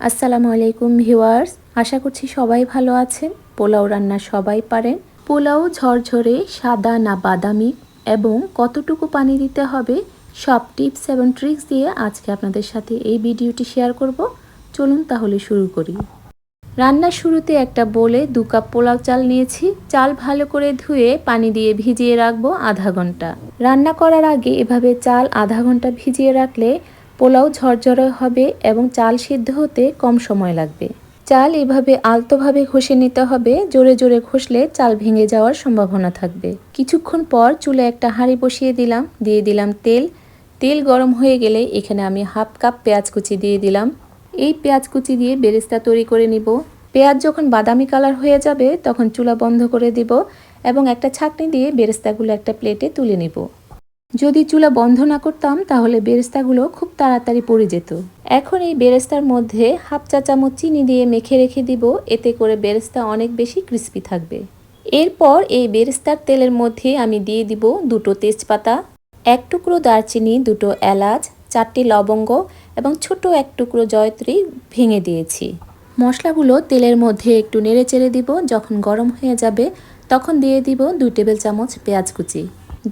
আসসালামু আলাইকুম ভিউয়ার্স, আশা করছি সবাই ভালো আছেন। পোলাও রান্না সবাই পারেন। পোলাও ঝরঝরে, সাদা না বাদামি এবং কতটুকু পানি দিতে হবে, সব টিপস এবং ট্রিক্স দিয়ে আজকে আপনাদের সাথে এই ভিডিওটি শেয়ার করব। চলুন তাহলে শুরু করি। রান্নার শুরুতে একটা বলে দু কাপ পোলাও চাল নিয়েছি। চাল ভালো করে ধুয়ে পানি দিয়ে ভিজিয়ে রাখব আধা ঘণ্টা। রান্না করার আগে এভাবে চাল আধা ঘণ্টা ভিজিয়ে রাখলে পোলাও ঝরঝরে হবে এবং চাল সিদ্ধ হতে কম সময় লাগবে। চাল এভাবে আলতোভাবে ঘষে নিতে হবে, জোরে জোরে ঘষলে চাল ভেঙে যাওয়ার সম্ভাবনা থাকবে। কিছুক্ষণ পর চুলে একটা হাঁড়ি বসিয়ে দিলাম, দিয়ে দিলাম তেল। তেল গরম হয়ে গেলে এখানে আমি হাফ কাপ পেঁয়াজ কুচি দিয়ে দিলাম। এই পেঁয়াজ কুচি দিয়ে বেরেস্তা তৈরি করে নিব। পেঁয়াজ যখন বাদামি কালার হয়ে যাবে, তখন চুলা বন্ধ করে দিব এবং একটা ছাঁকনি দিয়ে বেরেস্তাগুলো একটা প্লেটে তুলে নিব। যদি চুলা বন্ধ না করতাম, তাহলে বেরেস্তাগুলো খুব তাড়াতাড়ি পড়ে যেত। এখন এই বেরেস্তার মধ্যে হাফ চা চামচ চিনি দিয়ে মেখে রেখে দিব, এতে করে বেরেস্তা অনেক বেশি ক্রিস্পি থাকবে। এরপর এই বেরেস্তার তেলের মধ্যে আমি দিয়ে দিব দুটো তেজপাতা, এক টুকরো দারচিনি, দুটো এলাচ, চারটি লবঙ্গ এবং ছোট এক টুকরো জয়ত্রী ভেঙে দিয়েছি। মশলাগুলো তেলের মধ্যে একটু নেড়ে চেড়ে দিব, যখন গরম হয়ে যাবে, তখন দিয়ে দিব দুই টেবিল চামচ পেঁয়াজ কুচি।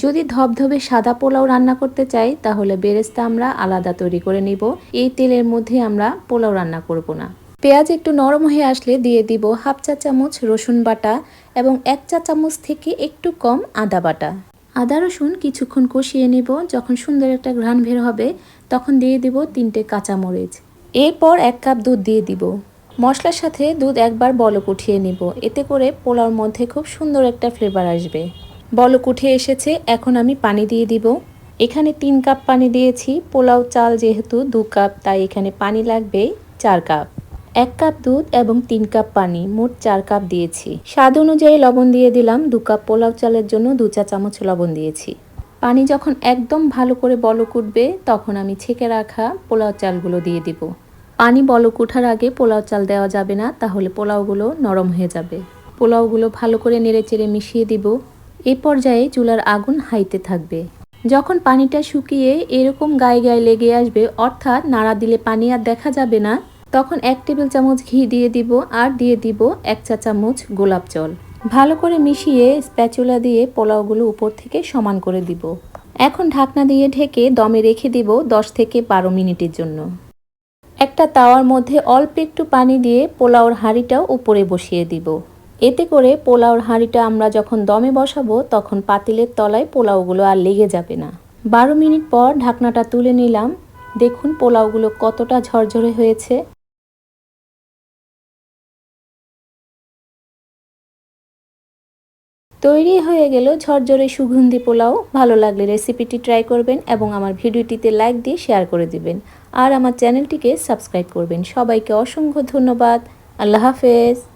যদি ধবধবে সাদা পোলাও রান্না করতে চাই, তাহলে বেরেস্তা আমরা আলাদা তৈরি করে নিব। এই তেলের মধ্যে আমরা পোলাও রান্না করব না। পেঁয়াজ একটু নরম হয়ে আসলে দিয়ে দিব হাফ চা চামচ রসুন বাটা এবং এক চা চামচ থেকে একটু কম আদা বাটা। আদা রসুন কিছুক্ষণ কষিয়ে নেব, যখন সুন্দর একটা ঘ্রাণ বের হবে, তখন দিয়ে দিব তিনটে কাঁচামরিচ। এরপর এক কাপ দুধ দিয়ে দিব। মশলার সাথে দুধ একবার বলক উঠিয়ে নিব, এতে করে পোলাওর মধ্যে খুব সুন্দর একটা ফ্লেভার আসবে। বলক উঠে এসেছে, এখন আমি পানি দিয়ে দিব। এখানে তিন কাপ পানি দিয়েছি, পোলাও চাল যেহেতু দু কাপ, তাই এখানে পানি লাগবে চার কাপ। এক কাপ দুধ এবং তিন কাপ পানি, মোট চার কাপ দিয়েছি। স্বাদ অনুযায়ী লবণ দিয়ে দিলাম, দু কাপ পোলাও চালের জন্য দু চা চামচ লবণ দিয়েছি। পানি যখন একদম ভালো করে বলক উঠবে, তখন আমি ছেঁকে রাখা পোলাও চালগুলো দিয়ে দিব। পানি বলক ওঠার আগে পোলাও চাল দেওয়া যাবে না, তাহলে পোলাওগুলো নরম হয়ে যাবে। পোলাওগুলো ভালো করে নেড়ে চেড়ে মিশিয়ে দিব। এই পর্যায়ে চুলার আগুন হাইতে থাকবে। যখন পানিটা শুকিয়ে এরকম গায়ে গায়ে লেগে আসবে, অর্থাৎ নাড়া দিলে পানি আর দেখা যাবে না, তখন এক টেবিল চামচ ঘি দিয়ে দিব আর দিয়ে দিব এক চা চামচ গোলাপ জল। ভালো করে মিশিয়ে স্প্যাচুলা দিয়ে পোলাওগুলো উপর থেকে সমান করে দিব। এখন ঢাকনা দিয়ে ঢেকে দমে রেখে দিব দশ থেকে বারো মিনিটের জন্য। একটা তাওয়ার মধ্যে অল্প একটু পানি দিয়ে পোলাওর হাঁড়িটাও উপরে বসিয়ে দিব। এতে করে পোলাওর হাঁড়িটা আমরা যখন দমে বসাবো, তখন পাতিলের তলায় পোলাওগুলো আর লেগে যাবে না। বারো মিনিট পর ঢাকনাটা তুলে নিলাম। দেখুন পোলাওগুলো কতটা ঝরঝরে হয়েছে। তৈরি হয়ে গেল ঝরঝরে সুগন্ধি পোলাও। ভালো লাগলে রেসিপিটি ট্রাই করবেন এবং আমার ভিডিওটিতে লাইক দিয়ে শেয়ার করে দিবেন। আর আমার চ্যানেলটিকে সাবস্ক্রাইব করবেন। সবাইকে অসংখ্য ধন্যবাদ। আল্লাহ হাফেজ।